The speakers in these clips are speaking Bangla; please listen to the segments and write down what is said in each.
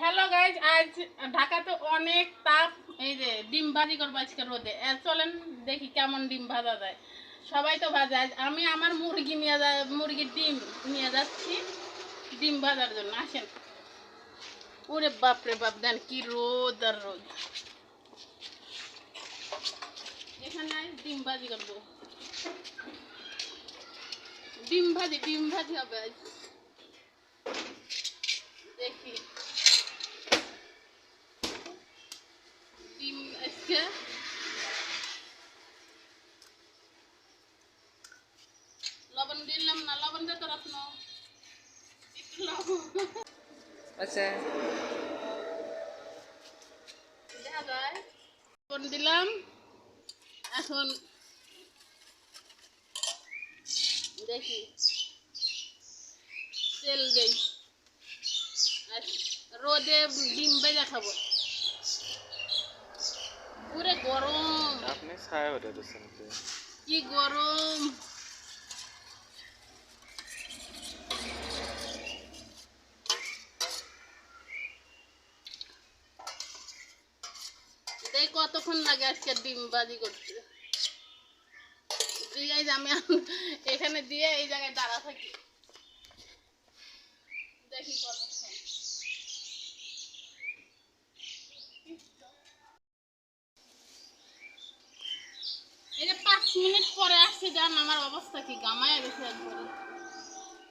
হ্যালো গাইজ আজ ঢাকাতে অনেক তাপ। এই যে ডিম ভাজি করব আজকে রোদে। চলেন দেখি কেমন ডিম ভাজা যায়। সবাই তো ভাজা। আজ আমি আমার মুরগি নিয়ে যা, মুরগির ডিম নিয়ে যাচ্ছি ডিম ভাজার জন্য। আসেন। ওরে বাপরে বাপ, দেন কি রোদ আর রোদ। এখানে ডিম ভাজি করব। ডিম ভাজি ডিম ভাজি হবে আজ দেখি ডিম লবণ দিলাম না লবণ দিতে লবণ আচ্ছা। লবণ দিলাম। এখন দেখি। তেল দেই। রোদে ডিম বেজা খাব পুরে দেখ কতক্ষণ লাগে আজকে ডিম বাজি করতে। দিয়ে এই আমি এখানে দিয়ে এই জায়গায় দাঁড়া থাকি। দেখি কতক্ষণ এই যে পাঁচ মিনিট পরে আসছে জান আমার অবস্থা কি? গামায় গেছে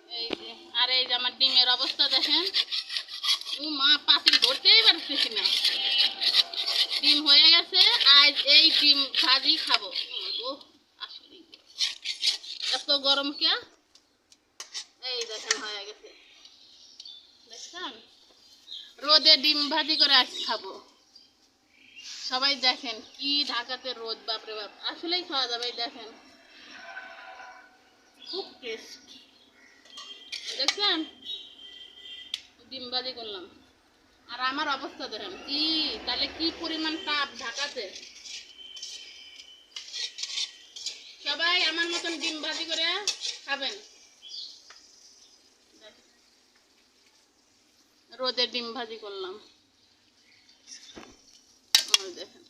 এই যে, আর এই যে আমার ডিমের অবস্থা দেখেন। ও মা, পাতিল ধরতেই পারতেছি না। ডিম হয়ে গেছে, আজ এই ডিম ভাজি খাব। ও, আসলে এত গরম কে? এই দেখেন, হয়ে গেছে। দেখছেন? রোদে ডিম ভাজি করে আজ খাব। সবাই দেখেন কি ঢাকাতে রোদ, বাপরে বাপ। আসলেই খাওয়া যাবে দেখেন। খুব টেস্ট দেখছেন? ডিম ভাজি করলাম। আর আমার অবস্থা দেখেন, কি? তাহলে কি পরিমাণ তাপ ঢাকাতে? সবাই আমার মতন ডিম ভাজি করে খাবেন। রোদে ডিম ভাজি করলাম। দেখেন